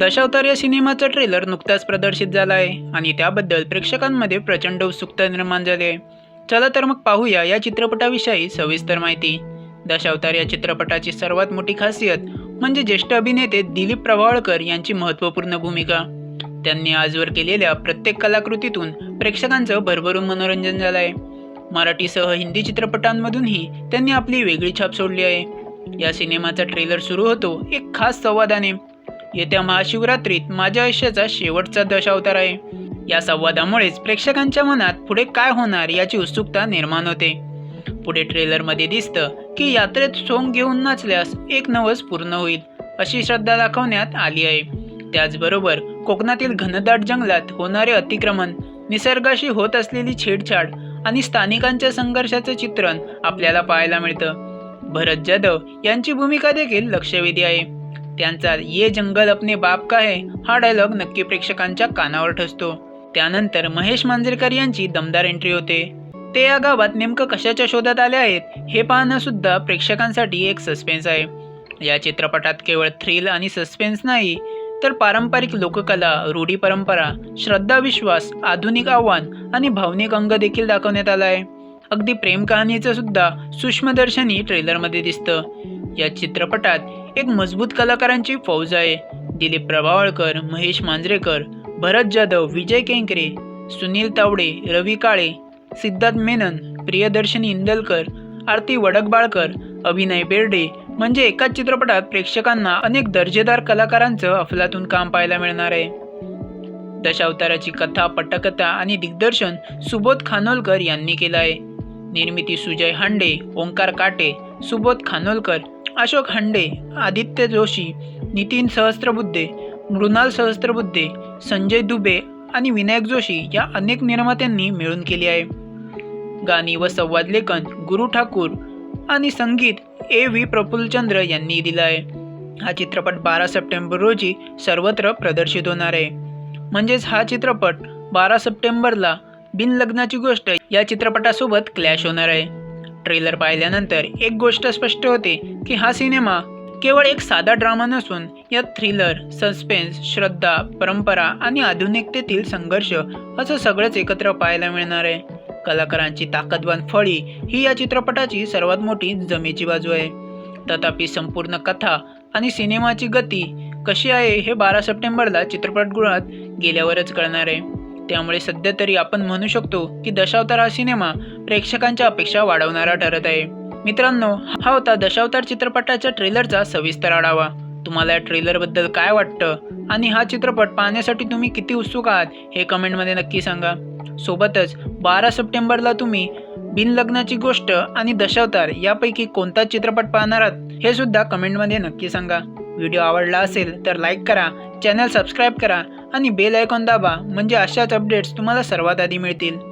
दशावतार या सिनेमाचा ट्रेलर नुकताच प्रदर्शित झाला आहे आणि त्याबद्दल प्रेक्षकांमध्ये प्रचंड उत्सुकता निर्माण झाली आहे. चला तर मग पाहूया या चित्रपटाविषयी सविस्तर माहिती. दशावतार या चित्रपटाची सर्वात मोठी खासियत म्हणजे ज्येष्ठ अभिनेते दिलीप प्रभावळकर यांची महत्त्वपूर्ण भूमिका. त्यांनी आजवर केलेल्या प्रत्येक कलाकृतीतून प्रेक्षकांचं भरभरून मनोरंजन झालं आहे मराठीसह हिंदी चित्रपटांमधूनही त्यांनी आपली वेगळी छाप सोडली आहे. या सिनेमाचा ट्रेलर सुरू होतो एक खास संवादाने. येत्या महाशिवरात्रीत माझ्या आयुष्याचा शेवटचा दशावतार आहे. या संवादामुळेच प्रेक्षकांच्या मनात पुढे काय होणार याची उत्सुकता निर्माण होते. पुढे ट्रेलरमध्ये दिसतं की यात्रेत सोंग घेऊन नाचल्यास एक नवस पूर्ण होईल अशी श्रद्धा दाखवण्यात आली आहे. त्याचबरोबर कोकणातील घनदाट जंगलात होणारे अतिक्रमण निसर्गाशी होत असलेली छेडछाड आणि स्थानिकांच्या संघर्षाचं चित्रण आपल्याला पाहायला मिळतं. भरत जाधव यांची भूमिका देखील लक्षवेधी आहे. त्यांचा ये जंगल अपने बाप का है हा डायलॉग नक्की प्रेक्षकांच्या कानावर ठसतो. त्यानंतर महेश मांजरेकर यांची दमदार एंट्री होते. ते या गावात नेमकं कशाच्या शोधात आले आहेत हे पाहणं सुद्धा प्रेक्षकांसाठी एक सस्पेन्स आहे. या चित्रपटात केवळ थ्रिल आणि सस्पेन्स नाही तर पारंपरिक लोककला रूढी परंपरा श्रद्धा विश्वास आधुनिक आव्हान आणि भावनिक अंग देखील दाखवण्यात आला आहे. अगदी प्रेम कहाणीचं सुद्धा सूक्ष्मदर्शनी ट्रेलरमध्ये दिसतं. या चित्रपटात एक मजबूत कलाकारांची फौज आहे. दिलीप प्रभावळकर महेश मांजरेकर भरत जाधव विजय केंकरे सुनील तावडे रवी काळे सिद्धार्थ मेनन प्रियदर्शनी इंदलकर आरती वडकबाळकर अभिनय बेर्डे म्हणजे एकाच चित्रपटात प्रेक्षकांना अनेक दर्जेदार कलाकारांचं अफलातून काम पाहायला मिळणार आहे. दशावताराची कथा पटकथा आणि दिग्दर्शन सुबोध खानोलकर यांनी केलं आहे. निर्मिती सुजय हांडे ओंकार काटे सुबोध खानोलकर अशोक हांडे आदित्य जोशी नितीन सहस्त्रबुद्धे मृणाल सहस्त्रबुद्धे संजय दुबे आणि विनायक जोशी या अनेक निर्मात्यांनी मिळून केली आहे. गाणी व संवाद लेखन गुरु ठाकूर आणि संगीत ए व्ही प्रफुल्लचंद्र यांनी दिलं आहे. हा चित्रपट बारा सप्टेंबर रोजी सर्वत्र प्रदर्शित होणार आहे. म्हणजेच हा चित्रपट बारा सप्टेंबरला बिनलग्नाची गोष्ट या चित्रपटासोबत क्लॅश होणार आहे. ट्रेलर पाहिल्यानंतर एक गोष्ट स्पष्ट होते की हा सिनेमा केवळ एक साधा ड्रामा नसून यात थ्रिलर सस्पेन्स श्रद्धा परंपरा आणि आधुनिकतेतील संघर्ष असं सगळंच एकत्र पाहायला मिळणार आहे. कलाकारांची ताकदवान फळी ही या चित्रपटाची सर्वात मोठी जमेची बाजू आहे. तथापि संपूर्ण कथा आणि सिनेमाची गती कशी आहे हे बारा सप्टेंबरला चित्रपटगृहात गेल्यावरच कळणार आहे. त्यामुळे सध्या तरी आपण म्हणू शकतो की दशावतार हा सिनेमा प्रेक्षकांच्या अपेक्षा वाढवणारा ठरत आहे. मित्रांनो हा होता दशावतार चित्रपटाच्या ट्रेलरचा सविस्तर आढावा. तुम्हाला या ट्रेलरबद्दल काय वाटतं? आणि हा चित्रपट पाहण्यासाठी तुम्ही किती उत्सुक आहात हे कमेंटमध्ये नक्की सांगा. सोबतच बारा सप्टेंबरला तुम्ही बिनलग्नाची गोष्ट आणि दशावतार यापैकी कोणता चित्रपट पाहणार आहात हे सुद्धा कमेंटमध्ये नक्की सांगा. व्हिडिओ आवडला असेल तर लाईक करा चॅनल सबस्क्राईब करा आणि बेल आयकॉन दाबा म्हणजे अशाच अपडेट्स तुम्हाला सर्वात आधी मिळतील.